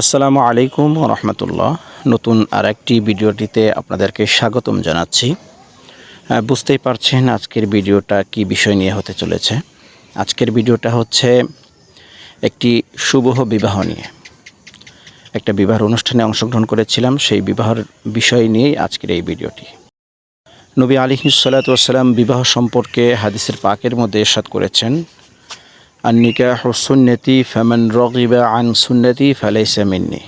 আসসালামু আলাইকুম রহমতুল্লাহ। নতুন আর একটি ভিডিওটিতে আপনাদেরকে স্বাগতম জানাচ্ছি। বুঝতেই পারছেন আজকের ভিডিওটা কি বিষয় নিয়ে হতে চলেছে। আজকের ভিডিওটা হচ্ছে একটি শুভ বিবাহ নিয়ে। একটা বিবাহের অনুষ্ঠানে অংশগ্রহণ করেছিলাম, সেই বিবাহের বিষয় নিয়েই আজকের এই ভিডিওটি। নবী আলী সাল্লাতাম বিবাহ সম্পর্কে হাদিসের পাকের মধ্যে এরশাদ করেছেন النكاح سنتي فمن رغب عن سنتي فليس مني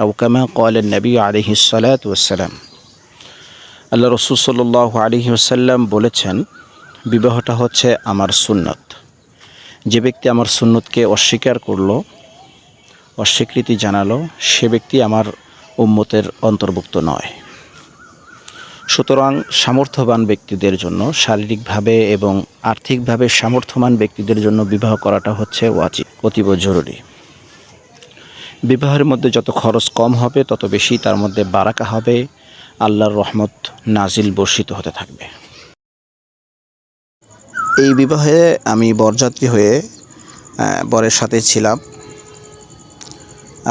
أو كما قال النبي عليه الصلاة والسلام আল্লাহ রসুল সাল্লাহ আলহি আসাল্লাম বলেছেন বিবাহটা হচ্ছে আমার সুন্নত যে ব্যক্তি আমার সুন্নতকে অস্বীকার করলো অস্বীকৃতি জানালো সে ব্যক্তি আমার উম্মতের অন্তর্ভুক্ত নয় সুতরাং সামর্থ্যবান ব্যক্তিদের জন্য, শারীরিকভাবে এবং আর্থিকভাবে সামর্থ্যবান ব্যক্তিদের জন্য বিবাহ করাটা হচ্ছে ওয়াজিব, অতীব জরুরি। বিবাহের মধ্যে যত খরচ কম হবে, তত বেশি তার মধ্যে বারাকা হবে, আল্লাহর রহমত নাজিল বর্ষিত হতে থাকবে। এই বিবাহে আমি বরযাত্রী হয়ে বরের সাথে ছিলাম।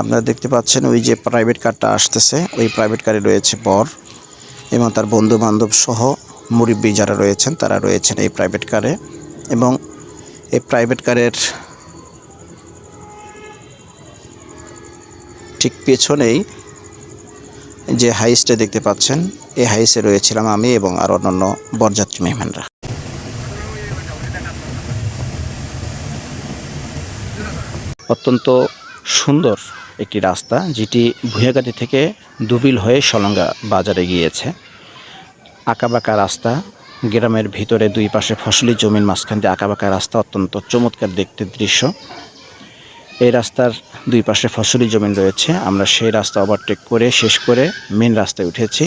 আপনারা দেখতে পাচ্ছেন ওই যে প্রাইভেট কারটা আসতেছে, ওই প্রাইভেট কারে রয়েছে বর। এবং তার বন্ধু বান্ধব সহ মুরব্বী যারা রয়েছেন, তারা রয়েছেন এই প্রাইভেট কারে এবং এই প্রাইভেট কারের ঠিক পেছনেই যে হাইসটা দেখতে পাচ্ছেন, এই হাইসে রয়েছিলাম আমি এবং আর অন্যান্য বরযাত্রী মেহমানরা। অত্যন্ত সুন্দর একটি রাস্তা, যেটি ভুয়াগাতি থেকে দুবিল হয়ে সলঙ্গা বাজারে গিয়েছে। আঁকাবাঁকা রাস্তা, গ্রামের ভিতরে দুই পাশে ফসলি জমির মাঝখান দিয়ে আঁকাবাঁকা রাস্তা অত্যন্ত চমৎকার দেখতে দৃশ্য। এই রাস্তার দুই পাশে ফসলি জমিন রয়েছে। আমরা সেই রাস্তা ওভারটেক করে, শেষ করে মেন রাস্তায় উঠেছি।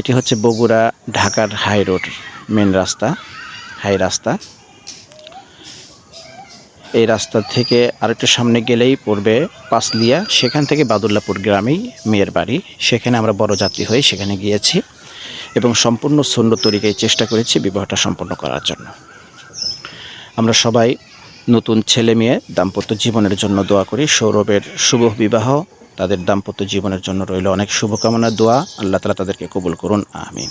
এটি হচ্ছে বগুড়া ঢাকার হাই রোড মেন রাস্তা হাই রাস্তা। এই রাস্তা থেকে আরেকটু সামনে গেলেই পড়বে পাসলিয়া সেখান থেকে বাদুল্লাপুর গ্রামেই মেয়ের বাড়ি। সেখানে আমরা বড় যাত্রী হয়ে সেখানে গিয়েছি। এবং সম্পূর্ণ সুন্দর তরিকায় চেষ্টা করেছি বিবাহটা সম্পন্ন করার জন্য। আমরা সবাই নতুন ছেলে মেয়ে, দাম্পত্য জীবনের জন্য দোয়া করি। সৌরভের শুভ বিবাহ, তাদের দাম্পত্য জীবনের জন্য রইল অনেক শুভকামনা, দোয়া। আল্লাহ তালা তাদেরকে কবুল করুন। আমিন।